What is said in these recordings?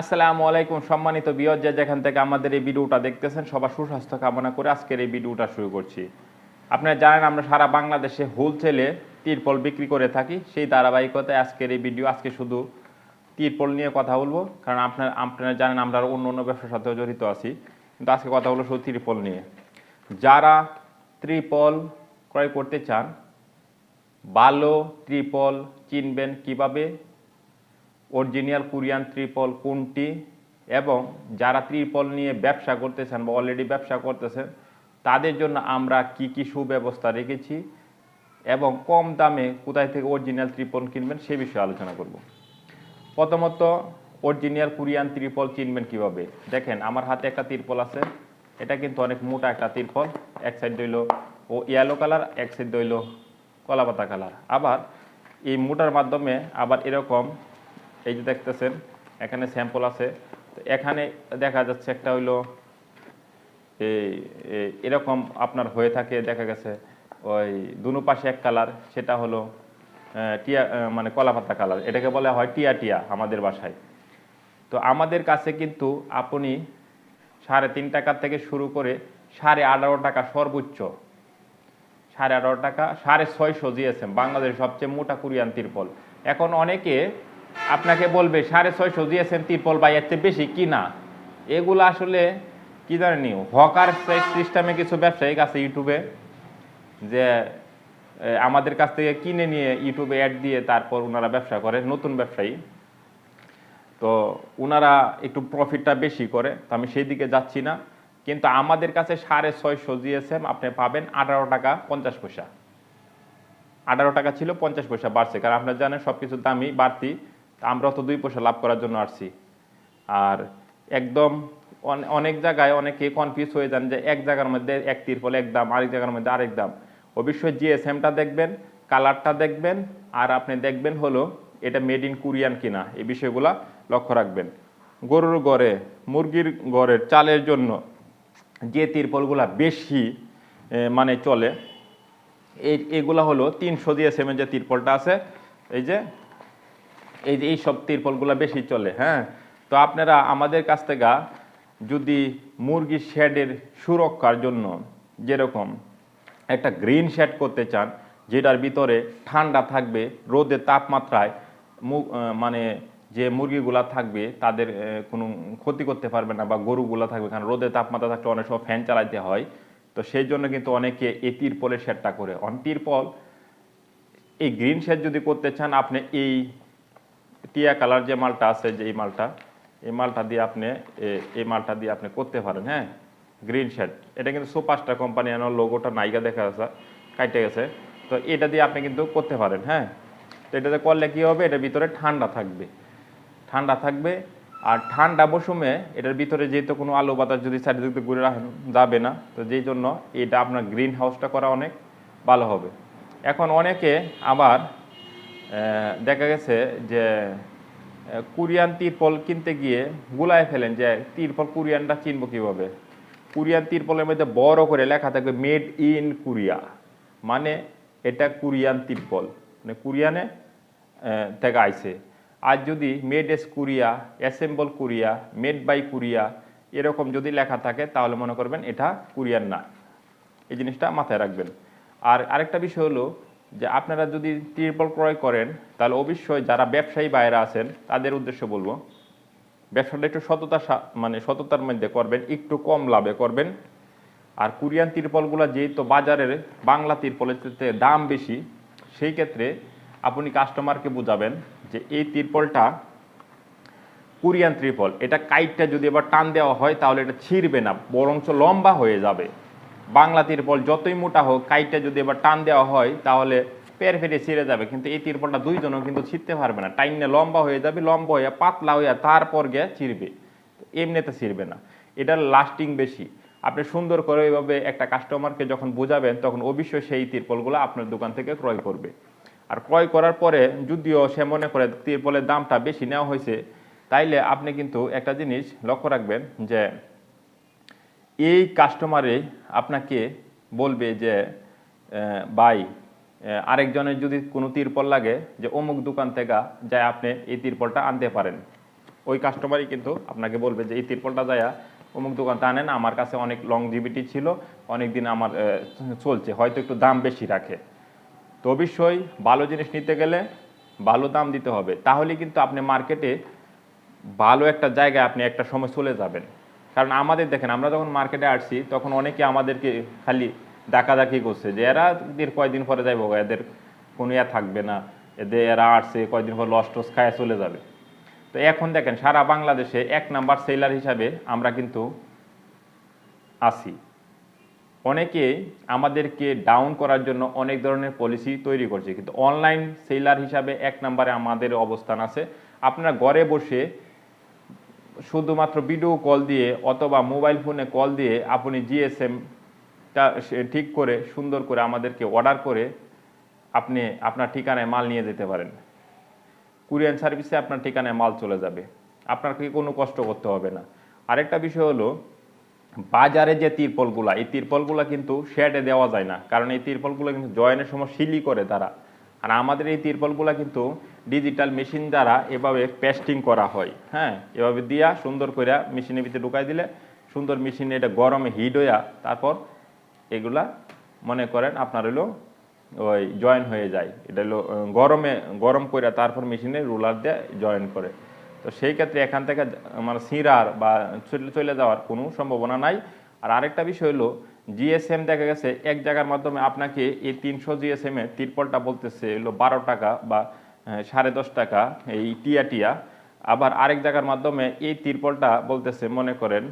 আসসালামু আলাইকুম সম্মানিত বিয়জ যেখান থেকে আমাদের এই ভিডিওটা দেখতেছেন, সবার সুস্বাস্থ্য কামনা করে আজকের এই ভিডিওটা শুরু করছি। আপনারা জানেন, আমরা সারা বাংলাদেশে হোলসেলে তিরপল বিক্রি করে থাকি। সেই ধারাবাহিকতায় আজকের এই ভিডিও আজকে শুধু তিরপল নিয়ে কথা বলব। কারণ আপনার, আপনারা জানেন, আমরা অন্য অন্য ব্যবসার সাথেও জড়িত আছি। কিন্তু আজকে কথা বলব শুধু তিরপল নিয়ে। যারা ত্রিপল ক্রয় করতে চান, ভালো ত্রিপল চিনবেন কীভাবে? অরিজিনাল কোরিয়ান ত্রিপল কোনটি? এবং যারা ত্রিপল নিয়ে ব্যবসা করতেছেন বা অলরেডি ব্যবসা করতেছেন, তাদের জন্য আমরা কি কি সুব্যবস্থা রেখেছি এবং কম দামে কোথায় থেকে অরিজিনাল ত্রিপল কিনবেন সে বিষয়ে আলোচনা করব। প্রথমত, অরিজিনাল কোরিয়ান ত্রিপল চিনবেন কীভাবে? দেখেন, আমার হাতে একটা ত্রিপল আছে। এটা কিন্তু অনেক মোটা একটা ত্রিপল। এক সাইড দইল ও ইয়েলো কালার এক সাইড দইল কলাপাতা কালার আবার এই মোটার মাধ্যমে আবার এরকম এই যে দেখতেছেন, এখানে স্যাম্পল আছে। তো এখানে দেখা যাচ্ছে একটা হইল এই এরকম আপনার হয়ে থাকে, দেখা গেছে, ওই দুনো পাশে এক কালার সেটা হলো টিয়া মানে কলাপাতা কালার এটাকে বলা হয় টিয়া টিয়া আমাদের বাসায়। তো আমাদের কাছে কিন্তু আপনি সাড়ে তিন টাকা থেকে শুরু করে সাড়ে আঠারো টাকা সর্বোচ্চ, সাড়ে আঠারো টাকা, সাড়ে ছয়শো জিএসএম, বাংলাদেশের সবচেয়ে মোটা কুরিয়ান তিরপল। এখন অনেকে আপনাকে বলবে, সাড়ে ছয়শো জিএসএম তিরপল বা এর চেয়ে বেশি কি না? এগুলো আসলে কি জানেনি হকার সিস্টেমে কিছু ব্যবসায়িক আছে ইউটিউবে, যে আমাদের কাছ থেকে কিনে নিয়ে ইউটিউবে অ্যাড দিয়ে তারপর ওনারা ব্যবসা করে, নতুন ব্যবসায়ী। তো ওনারা একটু প্রফিটটা বেশি করে, তো আমি সেই দিকে যাচ্ছি না। কিন্তু আমাদের কাছে সাড়ে ছয়শো জিএসএম আপনি পাবেন আঠারো টাকা পঞ্চাশ পয়সা। আঠারো টাকা ছিল পঞ্চাশ পয়সা বাড়ছে, কারণ আপনার জানেন সব কিছুর দামই বাড়তি। তা আমরাও তো দুই পয়সা লাভ করার জন্য আসছি। আর একদম অন- অনেক জায়গায় অনেকে কনফিউজ হয়ে যান যে এক জায়গার মধ্যে এক তিরপল, এক দাম, আরেক জায়গার মধ্যে আরেক দাম। অবশ্যই জিএসএমটা দেখবেন কালারটা দেখবেন, আর আপনি দেখবেন হলো এটা মেড ইন কোরিয়ান কিনা, এই বিষয়গুলা লক্ষ্য রাখবেন। গরুর গড়ে, মুরগির গড়ের চালের জন্য যে তিরপলগুলা বেশি মানে চলে, এই, এগুলা হলো তিনশো জিএসএম এর যে তিরপলটা আছে, এই যে এই যে এই সব তিরপলগুলো বেশি চলে হ্যাঁ? তো আপনারা আমাদের কাছ থেকে যদি মুরগির শেডের সুরক্ষার জন্য যেরকম একটা গ্রিন শেড করতে চান, যেটার ভিতরে ঠান্ডা থাকবে, রোদের তাপমাত্রায় মানে যে মুরগিগুলা থাকবে, তাদের কোনো ক্ষতি করতে পারবে না বা গরুগুলা থাকবে, কারণ রোদের তাপমাত্রা থাকলে অনেক সময় ফ্যান চালাইতে হয়। তো সেই জন্য কিন্তু অনেকে এই তিরপলের শেডটা করে। অন তিরপল, এই গ্রিন শেড যদি করতে চান, আপনি এই টিয়া কালার যে মালটা আছে যে এই মালটা এই মালটা দিয়ে আপনি এই মালটা দিয়ে আপনি করতে পারেন হ্যাঁ? গ্রিন শেড এটা কিন্তু সুপারস্টার কোম্পানি আনার লোগোটা নাইকা দেখা যাচ্ছে, কাইটে গেছে। তো এটা দিয়ে আপনি কিন্তু করতে পারেন হ্যাঁ? তো এটাতে করলে কী হবে? এটার ভিতরে ঠান্ডা থাকবে। ঠান্ডা থাকবে, আর ঠান্ডা মৌসুমে এটার ভিতরে যেহেতু কোনো আলো বাতাস যদি চারিদিক দিয়ে ঘুরে রাখেন যাবে না, তো যেই জন্য এটা আপনার গ্রিন হাউসটা করা অনেক ভালো হবে। এখন অনেকে আবার দেখা গেছে যে কোরিয়ান তিরপল কিনতে গিয়ে গুলায় ফেলেন যে, তিরপল কোরিয়ানটা কিনবো কীভাবে? কোরিয়ান তিরপলের মধ্যে বড় করে লেখা থাকবে মেড ইন কোরিয়া মানে এটা কোরিয়ান তিরপল। মানে কোরিয়ানে থেকে আইছে। আর যদি made as Korea assemble Korea made by Korea এরকম যদি লেখা থাকে, তাহলে মনে করবেন এটা কোরিয়ান না। এই জিনিসটা মাথায় রাখবেন। আর আরেকটা বিষয় হলো যে আপনারা যদি ত্রিপল ক্রয় করেন, তাহলে অবশ্যই যারা ব্যবসায়ী বাইরে আছেন, তাদের উদ্দেশ্য বলব, ব্যবসাটা একটু সততা মানে সততার মধ্যে করবেন, একটু কম লাভে করবেন। আর কোরিয়ান তিরপলগুলো যেহেতু বাজারের বাংলা তিরপলের দাম বেশি, সেই ক্ষেত্রে আপনি কাস্টমারকে বুঝাবেন যে এই তিরপলটা কোরিয়ান ত্রিপল এটা কাইটটা যদি এবার টান দেওয়া হয়, তাহলে এটা ছিঁড়বে না, বরঞ্চ লম্বা হয়ে যাবে। বাংলা তিরপল যতই মোটা হোক কাইটটা যদি এবার টান দেওয়া হয়, তাহলে পের ফেটে ছিঁড়ে যাবে। কিন্তু এই তিরপলটা দুইজনও কিন্তু ছিঁড়তে পারবে না। টাইনে লম্বা হয়ে যাবে, লম্বা হয়ে পাতলা হয়ে তারপর গিয়ে ছিঁড়বে। এমনিতে ছিঁড়বে না। এটার লাস্টিং বেশি। আপনি সুন্দর করে এইভাবে একটা কাস্টমারকে যখন বোঝাবেন, তখন অবশ্যই সেই তিরপলগুলো আপনার দোকান থেকে ক্রয় করবে। আর ক্রয় করার পরে যদিও সে মনে করে তিরপলের দামটা বেশি নেওয়া হয়েছে, তাইলে আপনি কিন্তু একটা জিনিস লক্ষ্য রাখবেন যে এই কাস্টমারে আপনাকে বলবে যে ভাই আরেকজনের যদি কোনো তিরপল লাগে, যে অমুক দোকান থেকে যায় আপনি এই তিরপলটা আনতে পারেন। ওই কাস্টমারই কিন্তু আপনাকে বলবে যে, এই তিরপলটা যায়া অমুক দোকান তা নেন আমার কাছে অনেক লংজিভিটি ছিল অনেক দিন আমার চলছে, হয়তো একটু দাম বেশি রাখে। তো অবশ্যই ভালো জিনিস নিতে গেলে ভালো দাম দিতে হবে। তাহলে কিন্তু আপনি মার্কেটে ভালো একটা জায়গায় আপনি একটা সময় চলে যাবেন। কারণ আমাদের দেখেন, আমরা যখন মার্কেটে আসছি, তখন অনেকে আমাদেরকে খালি ডাকাডাকি করছে যে এরা এদের কয়দিন পরে যাইব এদের কোনো ইয়া থাকবে না, এদের এরা আসছে, কয়দিন পর লস টস খায় চলে যাবে। তো এখন দেখেন, সারা বাংলাদেশে এক নাম্বার সেলার হিসাবে আমরা কিন্তু আছি। অনেকে আমাদেরকে ডাউন করার জন্য অনেক ধরনের পলিসি তৈরি করছে, কিন্তু অনলাইন সেলার হিসাবে এক নাম্বারে আমাদের অবস্থান আছে। আপনারা ঘরে বসে শুধুমাত্র ভিডিও কল দিয়ে অথবা মোবাইল ফোনে কল দিয়ে আপনি জিএসএমটা ঠিক করে, সুন্দর করে আমাদেরকে অর্ডার করে আপনি আপনার ঠিকানায় মাল নিয়ে যেতে পারেন। কুরিয়ান সার্ভিসে আপনার ঠিকানায় মাল চলে যাবে। আপনাকে কোনো কষ্ট করতে হবে না। আরেকটা বিষয় হলো, বাজারে যে তিরপলগুলা, এই তিরপলগুলা কিন্তু শেডে দেওয়া যায় না। কারণ এই তিরপলগুলো কিন্তু জয়েনের সময় সিলি করে তারা। আর আমাদের এই তিরপলগুলা কিন্তু ডিজিটাল মেশিন দ্বারা এভাবে পেস্টিং করা হয়। হ্যাঁ এভাবে দিয়া সুন্দর করে মেশিনের ভিতরে ঢুকাই দিলে সুন্দর মেশিনে এটা গরমে হিট হইয়া তারপর এগুলা মনে করেন আপনার হলো ওই জয়েন হয়ে যায়। এটা হলো গরমে, গরম করে তারপর মেশিনে রুলার দিয়ে জয়েন করে। তো সেই ক্ষেত্রে এখান থেকে মানে সিরার বা চলে যাওয়ার কোনো সম্ভাবনা নাই। আর আরেকটা বিষয় হলো জিএসএম দেখা গেছে, এক জায়গার মাধ্যমে আপনাকে এই তিনশো জিএসএম এ তিরপলটা বলতেছে হলো বারো টাকা বা সাড়ে দশ টাকা, এই টিয়া টিয়া। আবার আরেক জায়গার মাধ্যমে এই তিরপলটা বলতেছে, মনে করেন,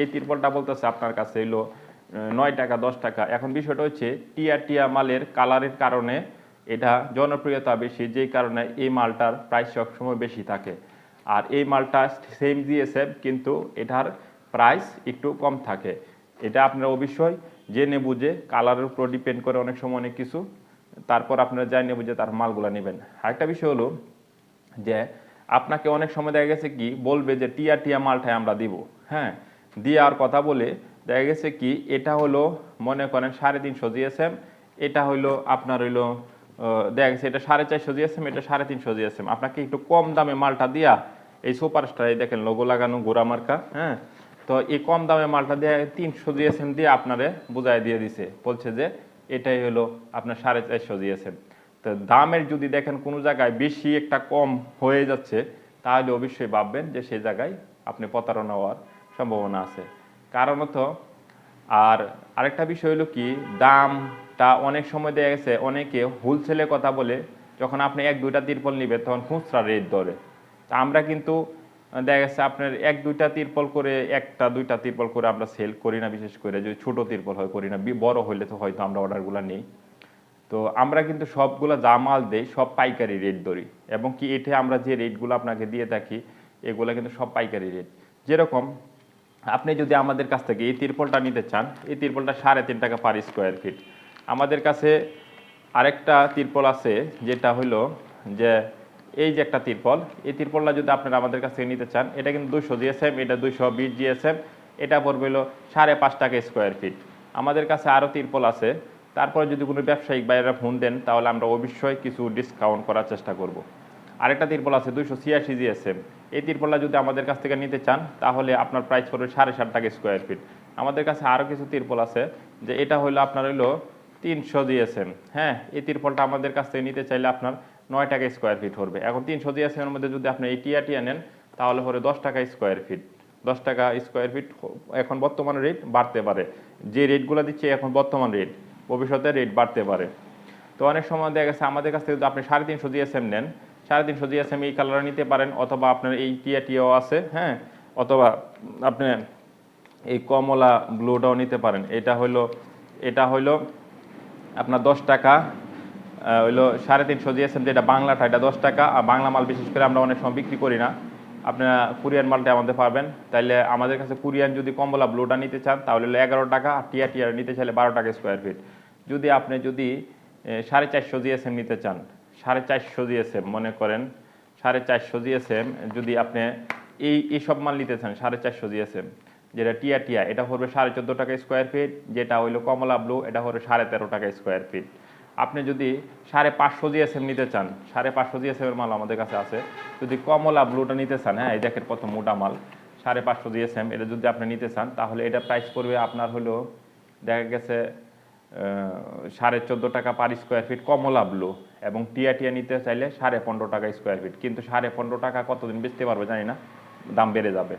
এই তিরপলটা বলতেছে আপনার কাছে এলো নয় টাকা, দশ টাকা। এখন বিষয়টা হচ্ছে, টিয়া টিয়া মালের কালারের কারণে এটা জনপ্রিয়তা বেশি, যেই কারণে এই মালটার প্রাইস সবসময় বেশি থাকে। আর এই মালটা সেম জিএসএম কিন্তু এটার প্রাইস একটু কম থাকে। এটা আপনারা অবশ্যই জেনে বুঝে কালারের উপর ডিপেন্ড করে অনেক সময় অনেক কিছু। তারপর আপনারা জানিয়ে বুঝে তার মালগুলো নেবেন। আরেকটা বিষয় হলো যে আপনাকে অনেক সময় দেখা গেছে কি বলবে যে টিয়া টিয়া মালটাই আমরা দিব। হ্যাঁ দিয়ে আর কথা বলে দেখা গেছে কি এটা হলো মনে করেন সাড়ে তিনশো জিএসএম এটা হলো আপনার হইল দেখা গেছে এটা সাড়ে চারশো জিএসএম এটা সাড়ে তিনশো জিএসএম আপনাকে একটু কম দামে মালটা দিয়া এই সুপারস্টার দেখেন লোগো লাগানো, গোড়া মার্কা হ্যাঁ তো এই কম দামে মালটা দিয়ে তিনশো জিএসএম দিয়ে আপনারে বুঝাই দিয়ে দিছে। বলছে যে, এটাই হলো আপনার সাড়ে চারশো জিএসএম। তো দামের যদি দেখেন কোনো জায়গায় বেশি একটা কম হয়ে যাচ্ছে, তাহলে অবশ্যই ভাববেন যে সেই জায়গায় আপনি প্রতারণা হওয়ার সম্ভাবনা আছে। কারণত, আর আরেকটা বিষয় হলো কি, দামটা অনেক সময় দেখা গেছে, অনেকে হোলসেলে কথা বলে, যখন আপনি এক দুইটা তিরপল নেবেন, তখন খুচরা রেট ধরে। তা আমরা কিন্তু দেখা গেছে আপনার এক, দুইটা তিরপল করে, একটা, দুইটা তিরপল করে আমরা সেল করি না, বিশেষ করে যদি ছোট তিরপল হয়, করি না। বড় হইলে তো হয়তো আমরা অর্ডারগুলো নেই। তো আমরা কিন্তু সবগুলো যা মাল দেই, সব পাইকারি রেট ধরি। এবং কি এটা আমরা যে রেটগুলো আপনাকে দিয়ে থাকি, এগুলো কিন্তু সব পাইকারি রেট যেরকম, আপনি যদি আমাদের কাছ থেকে এই তিরপলটা নিতে চান, এই তিরপলটা সাড়ে তিন টাকা পার স্কোয়ার ফিট আমাদের কাছে আরেকটা তিরপল আছে, যেটা হলো যে এই যে একটা তিরপল, এই তিরপলটা যদি আপনারা আমাদের কাছ থেকে নিতে চান, এটা কিন্তু দুশো জিএসএম, এটা দুশো বিশ জিএসএম, এটা পড়বে হলো সাড়ে পাঁচ টাকা স্কোয়ার ফিট আমাদের কাছে আরও তিরপল আছে, তারপরে যদি কোনো ব্যবসায়িক বাইরেরা ফোন দেন, তাহলে আমরা অবশ্যই কিছু ডিসকাউন্ট করার চেষ্টা করব। আরেকটা তিরপল আছে দুশো ছিয়াশি জিএসএম। এই তিরপলটা যদি আমাদের কাছ থেকে নিতে চান, তাহলে আপনার প্রাইস পড়বে সাড়ে সাত টাকা স্কোয়ার ফিট আমাদের কাছে আরও কিছু তিরপল আছে, যে এটা হলো আপনার হলো তিনশো জিএসএম। হ্যাঁ এই তিরপলটা আমাদের কাছ থেকে নিতে চাইলে আপনার নয় টাকা স্কোয়ার ফিট হবে এখন তিনশো এর মধ্যে যদি আপনি এই টিয়া নেন, তাহলে পরে দশ টাকা স্কোয়ার ফিট দশ টাকা স্কোয়ার ফিট এখন বর্তমান রেট বাড়তে পারে। যে রেটগুলো দিচ্ছে, এখন বর্তমান রেট ভবিষ্যতে রেট বাড়তে পারে। তো অনেক সময় দেখা গেছে, আমাদের কাছ থেকে আপনি সাড়ে তিনশো জিএসএম নেন, সাড়ে তিনশো জিএসএম এই কালার নিতে পারেন, অথবা আপনার এই টিয়া টিয়াও আছে হ্যাঁ? অথবা আপনি এই কমলা ব্লুটাও নিতে পারেন। এটা হলো এটা হলো আপনার দশ টাকা হইল সাড়ে তিনশো জিএসএম যেটা বাংলাটা এটা দশ টাকা, আর বাংলা মাল বিশেষ করে আমরা অনেক সময় বিক্রি করি না। আপনারা কুরিয়ান মালটা আমাদের পাবেন। তাইলে আমাদের কাছে কুরিয়ান যদি কমলা ব্লুটা নিতে চান, তাহলে হলো এগারো টাকা, আর টিয়া টিয়ার নিতে চাইলে বারো টাকা স্কোয়ার ফিট যদি আপনি যদি সাড়ে চারশো জিএসএম নিতে চান, সাড়ে চারশো জিএসএম মনে করেন, সাড়ে চারশো জিএসএম যদি আপনি এই এইসব মাল নিতে চান, সাড়ে চারশো জিএসএম যেটা টিয়া টিয়া এটা পড়বে সাড়ে চোদ্দ টাকা স্কোয়ার ফিট যেটা হইল কমলা ব্লু, এটা পড়বে সাড়ে তেরো টাকা স্কোয়ার ফিট আপনি যদি সাড়ে পাঁচশো জিএসএম নিতে চান সাড়ে পাঁচশো জিএসএম এর মাল আমাদের কাছে আছে। যদি কমলা ব্লুটা নিতে চান হ্যাঁ এই দেখেন কত মোটা মাল সাড়ে পাঁচশো জিএসএম এটা যদি আপনি নিতে চান তাহলে এটা প্রাইস পড়বে আপনার হলো দেখা গেছে সাড়ে চোদ্দ টাকা পার স্কোয়ার ফিট কমলা ব্লু এবং টিয়া টিয়া নিতে চাইলে সাড়ে পনেরো টাকা স্কোয়ার ফিট কিন্তু সাড়ে পনেরো টাকা কতদিন বেচতে পারবে জানি না দাম বেড়ে যাবে।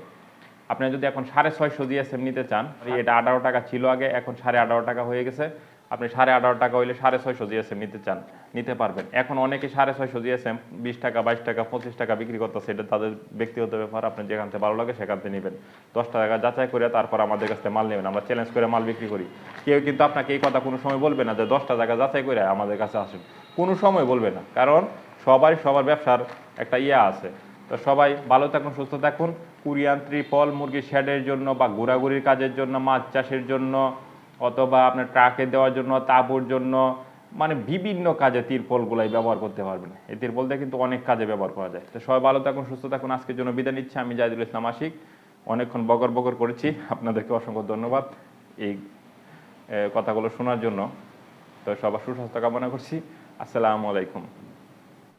আপনি যদি এখন সাড়ে ছয়শো জিএসএম নিতে চান এটা আঠারো টাকা ছিল আগে এখন সাড়ে আঠারো টাকা হয়ে গেছে। আপনি সাড়ে আঠারো টাকা হইলে সাড়ে ছয়শো জিএসএম নিতে চান, নিতে পারবেন। এখন অনেকে সাড়ে ছয়শো জিএসএম, বিশ টাকা, বাইশ টাকা, পঁচিশ টাকা বিক্রি করতেছে, এটা তাদের ব্যক্তিগত ব্যাপার, আপনি যেখান থেকে ভালো লাগে সেখান থেকে নেবেন। দশ টাকা যাচাই করে তারপর আমাদের কাছ থেকে মাল নেবেন, আমরা চ্যালেঞ্জ করে মাল বিক্রি করি। কেউ কিন্তু আপনাকে এই কথা কোনো সময় বলবে না যে দশটা জায়গা যাচাই করে আমাদের কাছে আসুন। কোনো সময় বলবে না, কারণ সবাই সবার ব্যবসার একটা ইয়ে আছে। তো সবাই ভালো থাকুন, সুস্থ থাকুন। কুরিয়ান, ত্রিপল মুরগি শেডের জন্য বা ঘোরাঘুরির কাজের জন্য, মাছ চাষের জন্য অথবা আপনার ট্রাকে দেওয়ার জন্য, তাঁবুর জন্য মানে বিভিন্ন কাজে তিরপলগুলাই ব্যবহার করতে পারবেন। এই তিরপল দিয়ে কিন্তু অনেক কাজে ব্যবহার করা যায়। তো সবাই ভালো থাকুন, সুস্থ থাকুন। আজকের জন্য বিদায় নিচ্ছি। আমি জাহিদুল ইসলাম আশিক। অনেকক্ষণ বগর বগর করেছি। আপনাদেরকে অসংখ্য ধন্যবাদ এই কথাগুলো শোনার জন্য। তো সবার সুস্বাস্থ্য কামনা করছি। আসসালামু আলাইকুম।